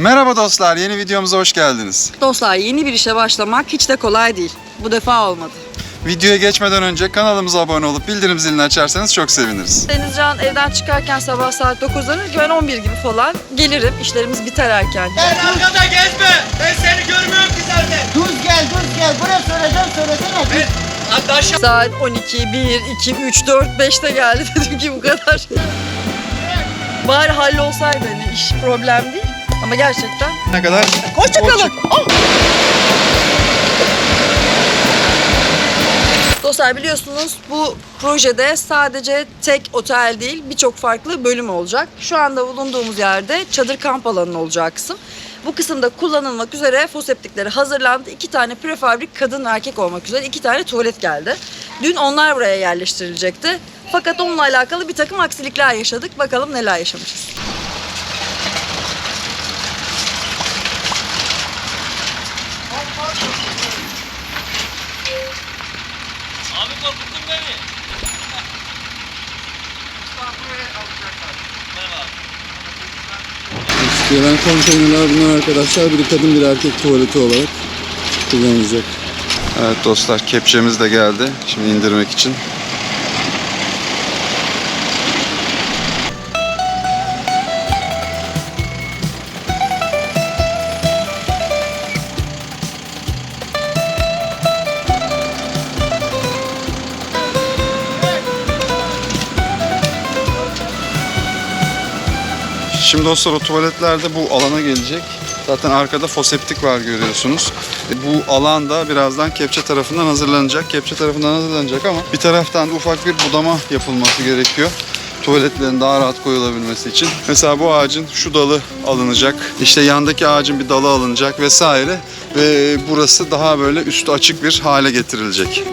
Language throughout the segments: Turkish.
Merhaba dostlar, yeni videomuza hoş geldiniz. Dostlar yeni bir işe başlamak hiç de kolay değil. Bu defa olmadı. Videoya geçmeden önce kanalımıza abone olup bildirim zilini açarsanız çok seviniriz. Denizcan evden çıkarken sabah saat 9'da dedi ki ben 11 gibi falan gelirim. İşlerimiz biter erken. Sen arkada gezme. Ben seni görmüyorum ki zaten. Düz gel, düz gel. Buraya söyleyeceğim, söylesene. Düz. Hatta aşağı. Saat 12, 1, 2, 3, 4, 5'te geldi. Dedim ki bu kadar. Bari hallolsaydı hani iş problem değil. Ama gerçekten. Ne kadar? Hoşçakalın. Dostlar biliyorsunuz bu projede sadece tek otel değil birçok farklı bölüm olacak. Şu anda bulunduğumuz yerde çadır kamp alanı olacak kısım. Bu kısımda kullanılmak üzere foseptikleri hazırlandı. İki tane prefabrik kadın erkek olmak üzere iki tane tuvalet geldi. Dün onlar buraya yerleştirilecekti. Fakat onunla alakalı bir takım aksilikler yaşadık. Bakalım neler yaşamışız. Gelen konteynerler bunlar arkadaşlar. Biri kadın bir erkek tuvaleti olarak kullanılacak. Evet dostlar, kepçemiz de geldi. Şimdi indirmek için. Şimdi dostlar o tuvaletler bu alana gelecek. Zaten arkada foseptik var görüyorsunuz. E, Bu alan da birazdan kepçe tarafından hazırlanacak. Kepçe tarafından hazırlanacak ama bir taraftan ufak bir budama yapılması gerekiyor. Tuvaletlerin daha rahat koyulabilmesi için. Mesela bu ağacın şu dalı alınacak. İşte yandaki ağacın bir dalı alınacak vesaire. Ve burası daha böyle üstü açık bir hale getirilecek.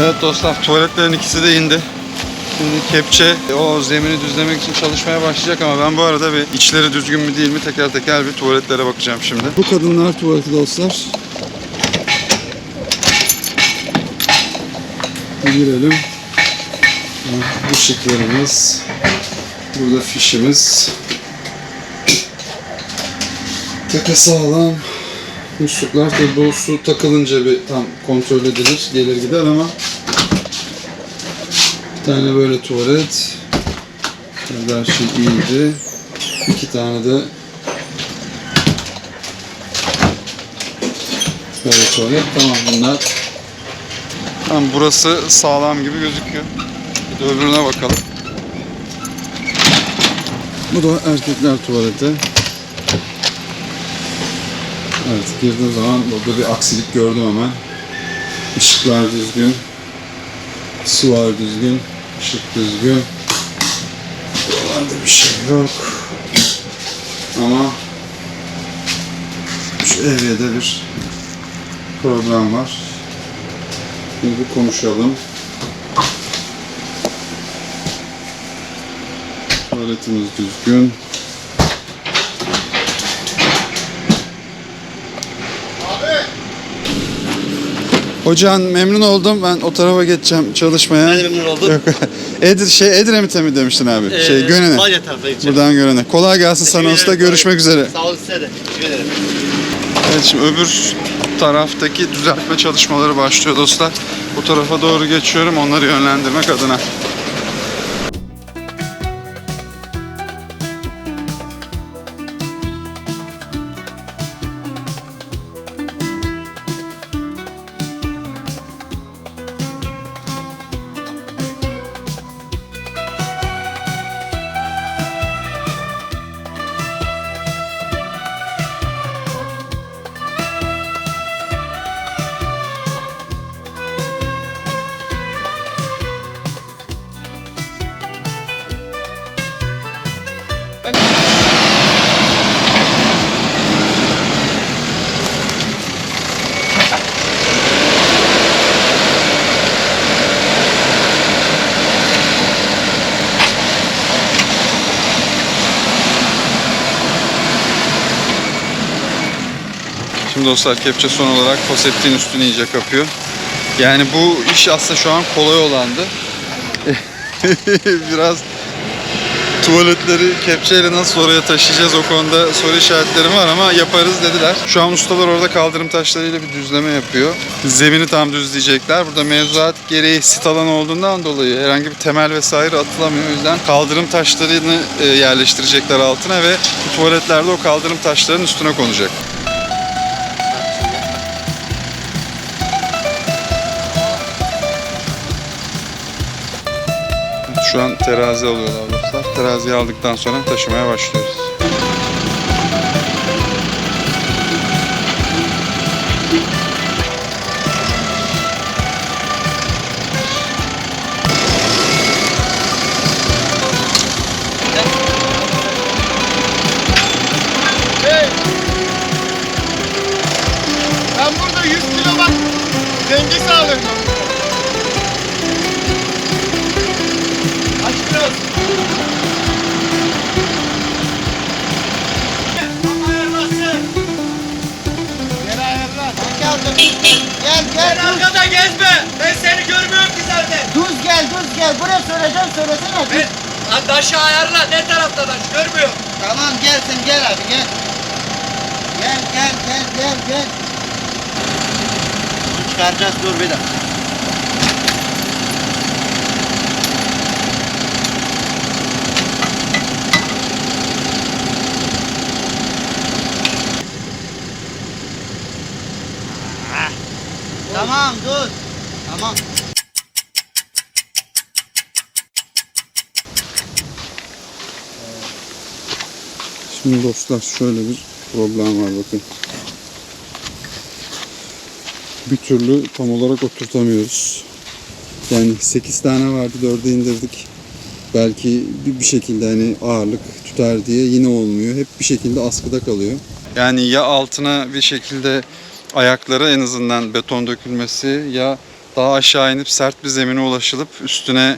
Evet dostlar tuvaletlerin ikisi de indi. Şimdi kepçe o zemini düzlemek için çalışmaya başlayacak ama ben bu arada bir içleri düzgün mü değil mi teker teker bir tuvaletlere bakacağım şimdi. Bu kadınlar tuvaleti dostlar. Girelim. Ah, Işıklarımız. Burada fişimiz. Tepe sağlam. Musluklar tabi bu su takılınca bir tam kontrol edilir, gelir gider ama bir tane böyle tuvalet. Her şey iyiydi. İki tane de böyle tuvalet. Tamam bunlar. Tamam burası sağlam gibi gözüküyor. Bir de öbürüne bakalım. Bu da erkekler tuvaleti. Evet girdiğim zaman burada bir aksilik gördüm hemen. Işıklar düzgün. Su var düzgün. ışık düzgün. Buralarda bir şey yok. Ama şu evrede bir problem var. Şimdi konuşalım. Tuvaletimiz düzgün. Hocam memnun oldum. Ben o tarafa geçeceğim çalışmaya. Ben de memnun oldum. Yok. Edir, şey, Edremit'e mi demiştin abi? şey, Ee, Gönen'e. Balya tarafına gideceğim. Buradan Gönen'e. Kolay gelsin sana usta. Görüşmek üzere. Sağ olun size de. Teşekkür ederim. Evet şimdi öbür taraftaki düzeltme çalışmaları başlıyor dostlar. Bu tarafa doğru geçiyorum onları yönlendirmek adına. Şimdi dostlar kepçe son olarak foseptin üstünü iyice kapıyor. Yani bu iş aslında şu an kolay olandı. Biraz tuvaletleri kepçeyle nasıl oraya taşıyacağız o konuda soru işaretlerim var ama yaparız dediler. Şu an ustalar orada kaldırım taşlarıyla bir düzleme yapıyor. Zemini tam düzleyecekler. Burada mevzuat gereği sit alanı olduğundan dolayı herhangi bir temel vesaire atılamıyor. O yüzden kaldırım taşlarını e, yerleştirecekler altına ve tuvaletlerde o kaldırım taşlarının üstüne konacak. Şu an terazi alıyorlar dostlar. Teraziyi aldıktan sonra taşımaya başlıyoruz. Gel. Gel gel Sen arkada gezme. Ben seni görmüyorum ki zaten. Düz gel düz gel. Buraya söyleyeceksin söylesene. Ben Lan taşı ayarla. Ne tarafta taş görmüyorum. Tamam gel sen gel abi gel. Gel gel gel gel gel. Bunu çıkaracağız dur bir dakika. Tamam dur. Tamam. Şimdi dostlar şöyle bir problem var bakın. Bir türlü tam olarak oturtamıyoruz. Yani 8 tane vardı 4'e indirdik. Belki bir, bir şekilde hani ağırlık tutar diye yine olmuyor. Hep bir şekilde askıda kalıyor. Yani ya altına bir şekilde ayaklara en azından beton dökülmesi ya daha aşağı inip sert bir zemine ulaşılıp üstüne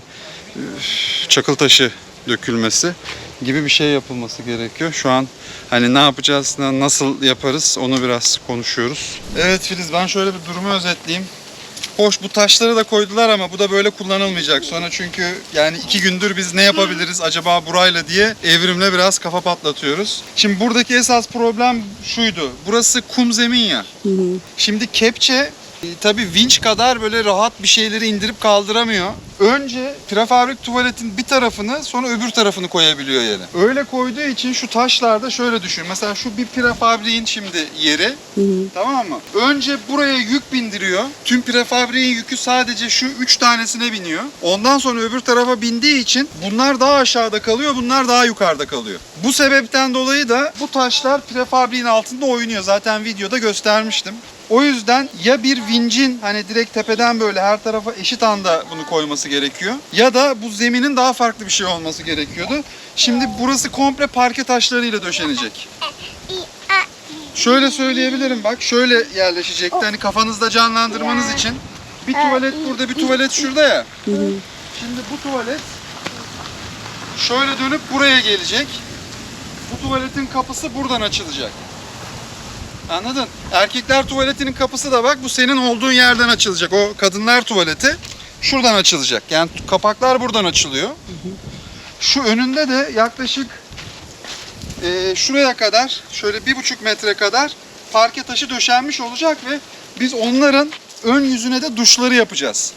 çakıl taşı dökülmesi gibi bir şey yapılması gerekiyor. Şu an hani ne yapacağız, na- nasıl yaparız onu biraz konuşuyoruz. Evet Filiz ben şöyle bir durumu özetleyeyim. Hoş bu taşları da koydular ama bu da böyle kullanılmayacak. Sonra çünkü yani iki gündür biz ne yapabiliriz acaba burayla diye evrimle biraz kafa patlatıyoruz. Şimdi buradaki esas problem şuydu. Burası kum zemin ya. Şimdi kepçe e, tabii vinç kadar böyle rahat bir şeyleri indirip kaldıramıyor. Önce prefabrik tuvaletin bir tarafını sonra öbür tarafını koyabiliyor yere. Öyle koyduğu için şu taşlarda şöyle düşün. Mesela şu bir prefabriğin şimdi yeri. Tamam mı? Önce buraya yük bindiriyor. Tüm prefabriğin yükü sadece şu üç tanesine biniyor. Ondan sonra öbür tarafa bindiği için bunlar daha aşağıda kalıyor, bunlar daha yukarıda kalıyor. Bu sebepten dolayı da bu taşlar prefabriğin altında oynuyor. Zaten videoda göstermiştim. O yüzden ya bir vincin hani direkt tepeden böyle her tarafa eşit anda bunu koyması gerekiyor. Ya da bu zeminin daha farklı bir şey olması gerekiyordu. Şimdi burası komple parke taşlarıyla döşenecek. Şöyle söyleyebilirim bak şöyle yerleşecekti hani kafanızda canlandırmanız için. Bir tuvalet burada bir tuvalet şurada ya. Şimdi bu tuvalet şöyle dönüp buraya gelecek. Bu tuvaletin kapısı buradan açılacak. Anladın? Erkekler tuvaletinin kapısı da bak bu senin olduğun yerden açılacak. O kadınlar tuvaleti şuradan açılacak. Yani kapaklar buradan açılıyor. Şu önünde de yaklaşık e, şuraya kadar şöyle bir buçuk metre kadar parke taşı döşenmiş olacak ve biz onların ön yüzüne de duşları yapacağız.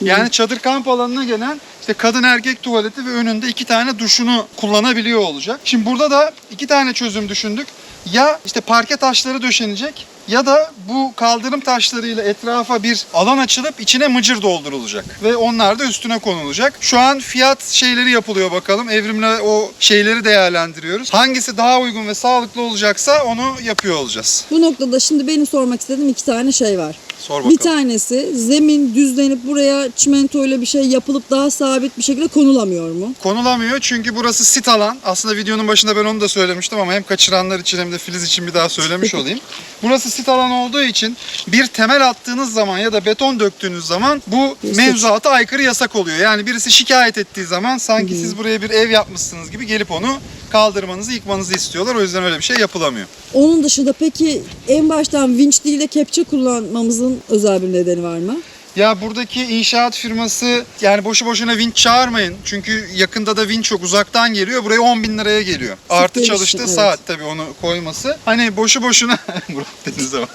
Yani çadır kamp alanına gelen işte kadın erkek tuvaleti ve önünde iki tane duşunu kullanabiliyor olacak. Şimdi burada da iki tane çözüm düşündük. Ya işte parke taşları döşenecek ya da bu kaldırım taşlarıyla etrafa bir alan açılıp içine mıcır doldurulacak. Ve onlar da üstüne konulacak. Şu an fiyat şeyleri yapılıyor bakalım. Evrimle o şeyleri değerlendiriyoruz. Hangisi daha uygun ve sağlıklı olacaksa onu yapıyor olacağız. Bu noktada şimdi benim sormak istediğim iki tane şey var. Sor bakalım. Bir tanesi zemin düzlenip buraya çimentoyla bir şey yapılıp daha sabit bir şekilde konulamıyor mu? Konulamıyor çünkü burası sit alan. Aslında videonun başında ben onu da söylemiştim ama hem kaçıranlar için hem de Filiz için bir daha söylemiş olayım. Burası sit alan olduğu için bir temel attığınız zaman ya da beton döktüğünüz zaman bu mevzuata aykırı yasak oluyor. Yani birisi şikayet ettiği zaman sanki siz buraya bir ev yapmışsınız gibi gelip onu kaldırmanızı, yıkmanızı istiyorlar. O yüzden öyle bir şey yapılamıyor. Onun dışında peki en baştan vinç değil de kepçe kullanmamızın özel bir nedeni var mı? Ya buradaki inşaat firması yani boşu boşuna vinç çağırmayın. Çünkü yakında da vinç yok uzaktan geliyor. Buraya 10 bin liraya geliyor. Artı çalıştığı evet. saat tabii onu koyması. Hani boşu boşuna Murat Deniz'e bak.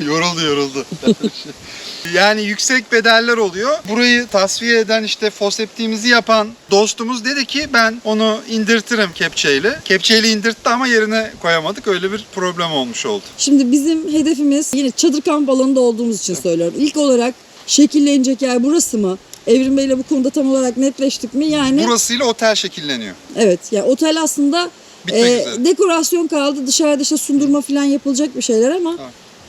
yoruldu yoruldu. yani yüksek bedeller oluyor. Burayı tasfiye eden işte foseptiğimizi yapan dostumuz dedi ki ben onu indirtirim kepçeyle. Kepçeyle indirtti ama yerine koyamadık. Öyle bir problem olmuş oldu. Şimdi bizim hedefimiz yine çadır kamp alanında olduğumuz için söylüyorum. İlk olarak şekillenecek yer burası mı? Evrim Bey'le bu konuda tam olarak netleştik mi? Yani Burasıyla otel şekilleniyor. evet yani otel aslında Bitmek e, üzere. dekorasyon kaldı. Dışarıda işte sundurma falan yapılacak bir şeyler ama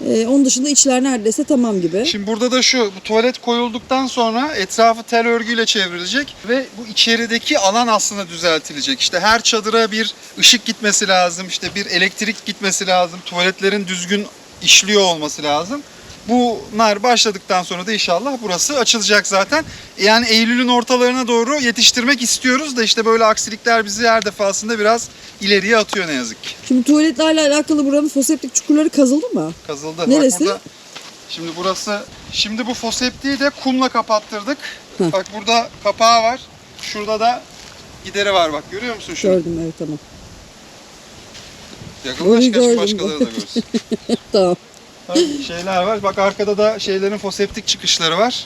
e, onun dışında içler neredeyse tamam gibi. Şimdi burada da şu, bu tuvalet koyulduktan sonra etrafı tel örgüyle çevrilecek ve bu içerideki alan aslında düzeltilecek. İşte her çadıra bir ışık gitmesi lazım, işte bir elektrik gitmesi lazım, tuvaletlerin düzgün işliyor olması lazım. Bunlar başladıktan sonra da inşallah burası açılacak zaten. Yani Eylül'ün ortalarına doğru yetiştirmek istiyoruz da işte böyle aksilikler bizi her defasında biraz ileriye atıyor ne yazık ki. Şimdi tuvaletlerle alakalı buranın foseptik çukurları kazıldı mı? Kazıldı. Neresi? Bak burada, şimdi burası, şimdi bu foseptiği de kumla kapattırdık. Hı. Bak burada kapağı var. Şurada da gideri var bak görüyor musun şunu? Gördüm evet tamam. Yakınlaş kaç başkaları da görsün. Tamam. Şeyler var. Bak arkada da şeylerin foseptik çıkışları var.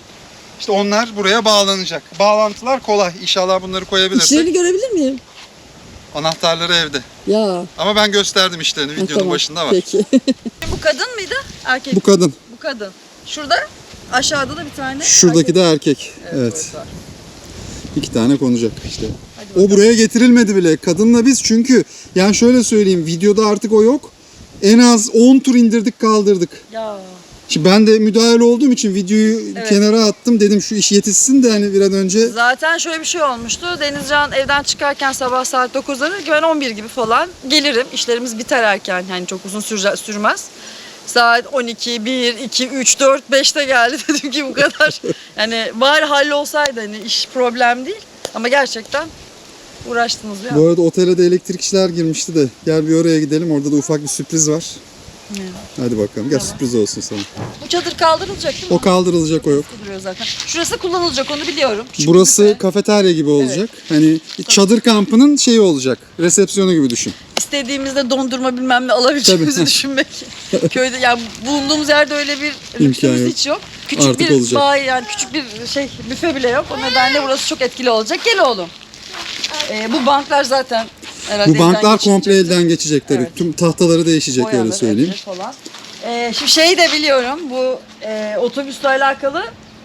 İşte onlar buraya bağlanacak. Bağlantılar kolay. İnşallah bunları koyabilirsek. İçlerini görebilir miyim? Anahtarları evde. Ya. Ama ben gösterdim işlerini. Videonun tamam. başında var. Peki. Bu kadın mıydı? Erkek. Bu kadın. Bu kadın. Şurada aşağıda da bir tane. Şuradaki de erkek. Evet. var. İki tane konacak işte. O buraya getirilmedi bile. Kadınla biz çünkü yani şöyle söyleyeyim videoda artık o yok. En az 10 tur indirdik kaldırdık. Ya. Şimdi ben de müdahale olduğum için videoyu Evet. kenara attım. Dedim şu iş yetişsin de hani bir an önce Zaten şöyle bir şey olmuştu. Denizcan evden çıkarken sabah saat 9'da dedi ki ben 11 gibi falan gelirim. İşlerimiz biter erken. Yani çok uzun sürce- sürmez. Saat 12, 1, 2, 3, 4, 5'te geldi. Dedim ki bu kadar. Yani bari hallolsaydı hani iş problem değil. Ama gerçekten uğraştınız ya. bu arada otele de elektrikçiler girmişti de gel bir oraya gidelim. Orada da ufak bir sürpriz var. Hadi bakalım. Gel sürpriz olsun sana. Bu çadır kaldırılacak değil mi? O kaldırılacak o yok. Duruyor zaten. Şurası kullanılacak onu biliyorum. Küçük bir Burası büfe. kafeterya gibi olacak. Hani çadır kampının şeyi olacak. Resepsiyonu gibi düşün. istediğimizde dondurma bilmem ne alabileceğimizi Tabii. düşünmek. Köyde yani bulunduğumuz yerde öyle bir lüksümüz yok. hiç yok. Küçük Artık bir olacak. bay yani küçük bir şey büfe bile yok. O nedenle burası çok etkili olacak. Gel oğlum. Ee, bu banklar zaten herhalde Bu banklar elden komple geçirecek. elden geçecek tabii. Evet. Tüm tahtaları değişecek öyle Boyaları, söyleyeyim. etleri Falan. Ee, şimdi şeyi de biliyorum. Bu e, otobüsle alakalı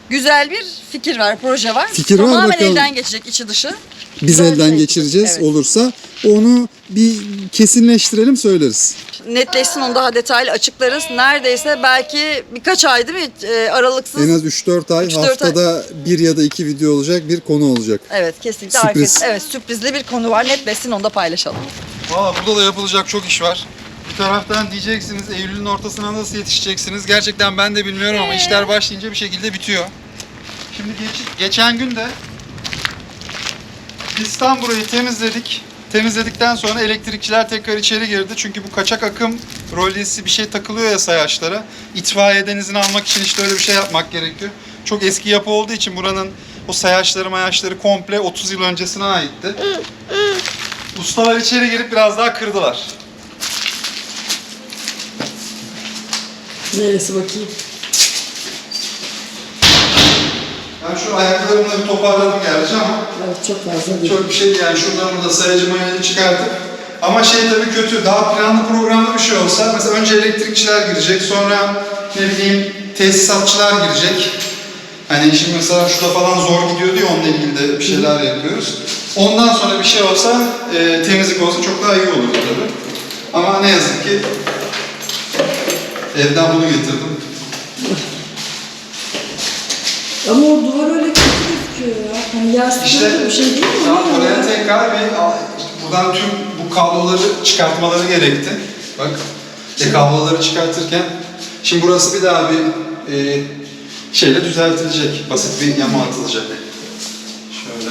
güzel bir fikir var, proje var. Fikir var, Tamamen bakalım. elden geçecek içi dışı. Biz Güzel elden şey. geçireceğiz Evet. olursa onu bir kesinleştirelim söyleriz. Netleşsin onu daha detaylı açıklarız. Neredeyse belki birkaç ay değil mi? E, aralıksız. En az 3-4 ay 3-4 ay. haftada bir ya da iki video olacak bir konu olacak. Evet kesinlikle Sürpriz. arkası. Evet sürprizli bir konu var. Netleşsin onu da paylaşalım. Valla burada da yapılacak çok iş var. Bir taraftan diyeceksiniz Eylül'ün ortasına nasıl yetişeceksiniz? Gerçekten ben de bilmiyorum ama işler başlayınca bir şekilde bitiyor. Şimdi geç- geçen gün de biz tam burayı temizledik. Temizledikten sonra elektrikçiler tekrar içeri girdi. Çünkü bu kaçak akım rolyesi bir şey takılıyor ya sayaçlara. İtfaiyeden izin almak için işte öyle bir şey yapmak gerekiyor. Çok eski yapı olduğu için buranın o sayaçları mayaçları komple 30 yıl öncesine aitti. Ustalar içeri girip biraz daha kırdılar. Neresi bakayım? Ben şu ayaklarımla bir toparladım gerçi ama Evet çok fazla değil. çok bir şey yani şuradan burada sayacı mayayı çıkartıp ama şey tabii kötü daha planlı programlı bir şey olsa mesela önce elektrikçiler girecek sonra ne bileyim tesisatçılar girecek. Hani şimdi mesela şurada falan zor gidiyor diye onunla ilgili de bir şeyler yapıyoruz. Ondan sonra bir şey olsa e, temizlik olsa çok daha iyi olurdu tabii. Ama ne yazık ki evden bunu getirdim. Ama o duvar öyle kötü gözüküyor ya. Hani İşte bir şey değil mi? tam oraya tekrar bir buradan tüm bu kabloları çıkartmaları gerekti. Bak e, kabloları çıkartırken şimdi burası bir daha bir e, şeyle düzeltilecek. Basit bir yama atılacak. Şöyle.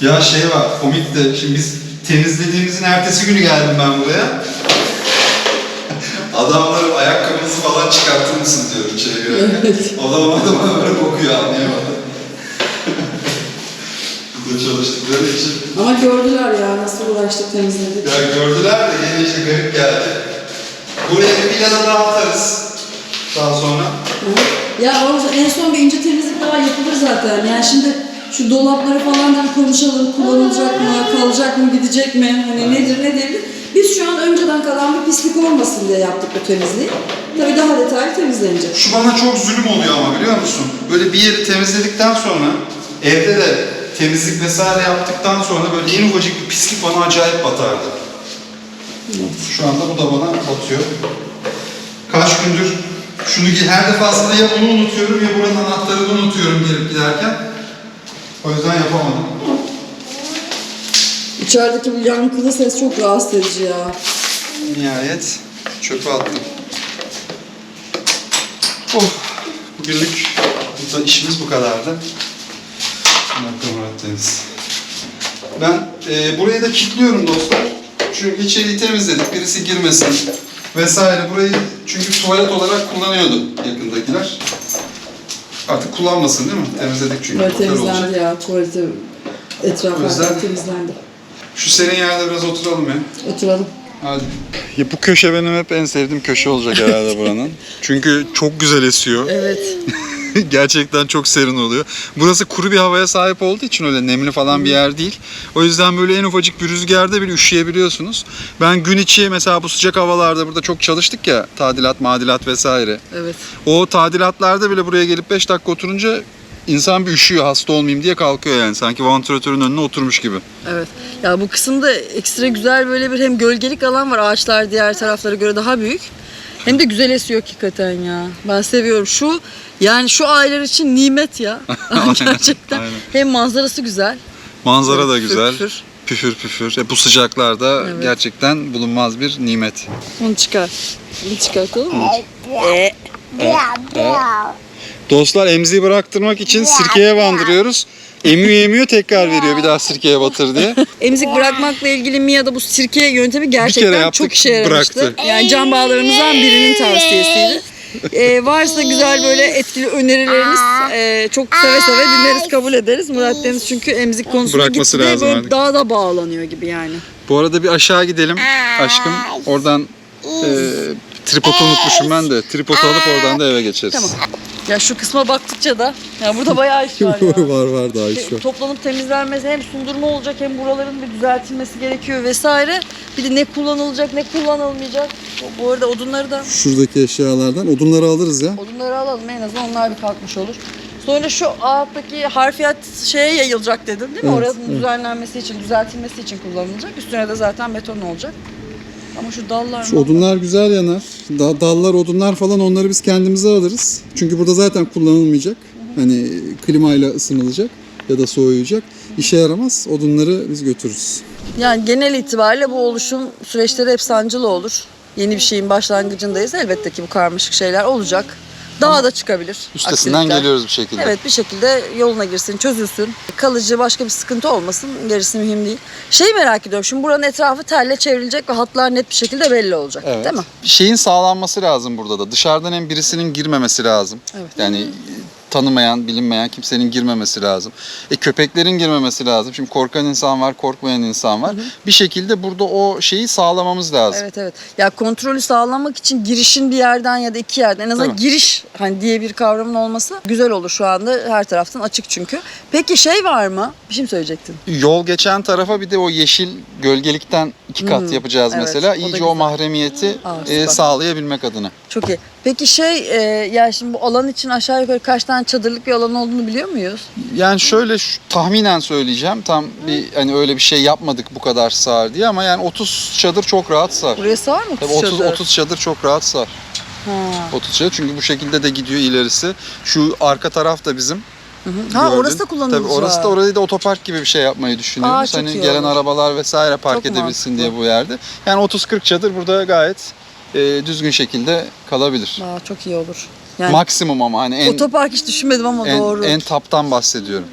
Ya şey var komik de şimdi biz temizlediğimizin ertesi günü geldim ben buraya. Adamlar ayakkabınızı falan çıkartır mısın diyorum içeri bana da bana böyle kokuyor anlayamadım. Burada çalıştıkları için. Ama gördüler ya nasıl uğraştık temizledik. Ya gördüler de yine işte garip geldi. Buraya bir daha atarız. Daha sonra. Ya orada en son bir ince temizlik daha yapılır zaten. Yani şimdi şu dolapları falan da bir konuşalım. Kullanılacak mı, kalacak mı, gidecek mi? Hani nedir, ne değildir? Biz şu an önceden kalan bir pislik olmasın diye yaptık bu temizliği. Tabii daha detaylı temizlenecek. Şu bana çok zulüm oluyor ama biliyor musun? Böyle bir yeri temizledikten sonra evde de temizlik vesaire yaptıktan sonra böyle en ufacık bir pislik bana acayip batardı. Şu anda bu da bana batıyor. Kaç gündür şunu her defasında ya bunu unutuyorum ya buranın anahtarını unutuyorum gelip giderken. O yüzden yapamadım. İçerideki bu yankılı ses çok rahatsız edici ya. Nihayet çöpe attım. Oh, bugünlük burada işimiz bu kadardı. Dakika Murat Deniz. Ben e, burayı da kilitliyorum dostlar. Çünkü içeriği temizledik, birisi girmesin vesaire. Burayı çünkü tuvalet olarak kullanıyordu yakındakiler. Artık kullanmasın değil mi? Temizledik çünkü. Böyle otel olacak. temizlendi ya. Tuvaleti etrafı temizlendi. Şu serin yerde biraz oturalım ya. Oturalım. Hadi. Ya bu köşe benim hep en sevdiğim köşe olacak herhalde buranın. Çünkü çok güzel esiyor. Evet. Gerçekten çok serin oluyor. Burası kuru bir havaya sahip olduğu için öyle nemli falan bir yer değil. O yüzden böyle en ufacık bir rüzgarda bile üşüyebiliyorsunuz. Ben gün içi mesela bu sıcak havalarda burada çok çalıştık ya tadilat, madilat vesaire. Evet. O tadilatlarda bile buraya gelip 5 dakika oturunca insan bir üşüyor hasta olmayayım diye kalkıyor yani. Sanki vantilatörün önüne oturmuş gibi. Evet. Ya bu kısımda ekstra güzel böyle bir hem gölgelik alan var. Ağaçlar diğer taraflara göre daha büyük. Hem de güzel esiyor hakikaten ya. Ben seviyorum. Şu yani şu aileler için nimet ya. Gerçekten. Aynen. Hem manzarası güzel. Manzara da güzel. püfür. Püfür püfür. E, bu sıcaklarda Evet. gerçekten bulunmaz bir nimet. Onu çıkar. Bunu çıkartalım mı? Dostlar emziği bıraktırmak için sirkeye bandırıyoruz. Emiyor emiyor tekrar veriyor bir daha sirkeye batır diye. Emzik bırakmakla ilgili Mia'da bu sirke yöntemi gerçekten yaptık, çok işe yaramıştı. bıraktı. Yani can bağlarımızdan birinin tavsiyesiydi. Ee, varsa güzel böyle etkili önerileriniz e, çok seve seve dinleriz kabul ederiz. Murat Deniz çünkü emzik konusunda Bırakması gitgide lazım böyle artık. daha da bağlanıyor gibi yani. Bu arada bir aşağı gidelim aşkım. Oradan e, tripodu unutmuşum ben de. Tripodu alıp oradan da eve geçeriz. Tamam. Ya şu kısma baktıkça da ya burada bayağı iş var ya. var var daha iş var. Toplanıp temizlenmesi hem sundurma olacak hem buraların bir düzeltilmesi gerekiyor vesaire. Bir de ne kullanılacak ne kullanılmayacak. Bu- Bu arada odunları da Şuradaki eşyalardan odunları alırız ya. odunları alalım en azından onlar bir kalkmış olur. Sonra şu alttaki harfiyat şeye yayılacak dedin değil mi? Evet, Oranın evet. düzenlenmesi için, düzeltilmesi için kullanılacak. Üstüne de zaten beton olacak. Ama şu dallar Şu odunlar güzel yanar. Da- dallar, odunlar falan onları biz kendimize alırız. Çünkü burada zaten kullanılmayacak. Hani klimayla ısınılacak ya da soğuyacak. İşe yaramaz. Odunları biz götürürüz. Yani genel itibariyle bu oluşum süreçleri hep sancılı olur. Yeni bir şeyin başlangıcındayız. Elbette ki bu karmaşık şeyler olacak. Daha da çıkabilir. Üstesinden aksilikler. geliyoruz bir şekilde. Evet bir şekilde yoluna girsin, çözülsün. Kalıcı başka bir sıkıntı olmasın. Gerisi mühim değil. Şey merak ediyorum. Şimdi buranın etrafı telle çevrilecek ve hatlar net bir şekilde belli olacak. Evet. Değil mi? Şeyin sağlanması lazım burada da. Dışarıdan hem birisinin girmemesi lazım. Evet. Yani tanımayan, bilinmeyen kimsenin girmemesi lazım. E köpeklerin girmemesi lazım. Şimdi korkan insan var, korkmayan insan var. Bir şekilde burada o şeyi sağlamamız lazım. Evet evet. Ya kontrolü sağlamak için girişin bir yerden ya da iki yerden en azından giriş hani diye bir kavramın olması güzel olur şu anda her taraftan açık çünkü. Peki şey var mı? Bir şey mi söyleyecektin? Yol geçen tarafa bir de o yeşil gölgelikten iki kat yapacağız evet, mesela. o İyice güzel. o mahremiyeti Aa, e, sağlayabilmek adına. Çok iyi. Peki şey e, ya şimdi bu alan için aşağı yukarı kaç tane çadırlık bir alan olduğunu biliyor muyuz? Yani şöyle şu- tahminen söyleyeceğim. Tam bir hani öyle bir şey yapmadık bu kadar sığar diye ama yani 30 çadır çok rahat sığar. Buraya sığar mı? Tabii 30 30 çadır? 30 çadır çok rahat sığar. Otuz'a çünkü bu şekilde de gidiyor ilerisi. Şu arka taraf da bizim. Ha Gördün. orası da kullanılacak. Tabii orası da orayı da otopark gibi bir şey yapmayı düşünüyoruz. Aa, çok hani iyi gelen olur. arabalar vesaire park Çok edebilsin diye bu yerde. Yani 30-40 çadır burada gayet e, düzgün şekilde kalabilir. Aa, çok iyi olur. Yani Maksimum ama hani en otopark hiç düşünmedim ama en, doğru. en taptan bahsediyorum.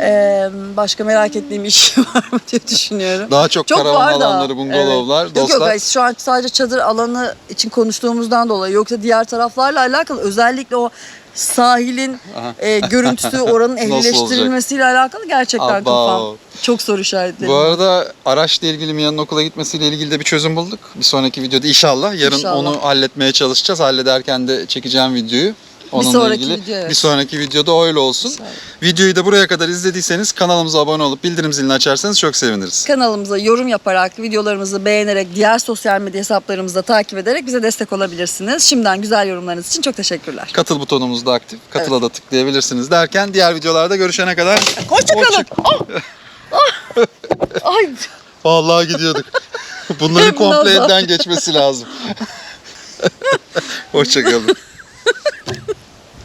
Ee, başka merak ettiğim iş var mı diye düşünüyorum. Daha çok, Çok karavan var da. alanları, bungalovlar, Evet. Yok yok dostlar. hayır, şu an sadece çadır alanı için konuştuğumuzdan dolayı yoksa diğer taraflarla alakalı özellikle o sahilin e, görüntüsü oranın ehlileştirilmesiyle alakalı gerçekten Aba. kafam çok soru işaretleri. Bu arada araçla ilgili Mia'nın okula gitmesiyle ilgili de bir çözüm bulduk. Bir sonraki videoda inşallah. Yarın İnşallah. onu halletmeye çalışacağız. Hallederken de çekeceğim videoyu. Onunla sonraki ilgili. video, evet. Bir sonraki videoda öyle olsun. Videoyu da buraya kadar izlediyseniz kanalımıza abone olup bildirim zilini açarsanız çok seviniriz. Kanalımıza yorum yaparak, videolarımızı beğenerek, diğer sosyal medya hesaplarımızda takip ederek bize destek olabilirsiniz. Şimdiden güzel yorumlarınız için çok teşekkürler. Katıl butonumuz da aktif. Katıla da tıklayabilirsiniz derken diğer videolarda görüşene kadar Hoşçakalın. Ay Vallahi gidiyorduk. Bunların komple elden geçmesi lazım. Hoşçakalın.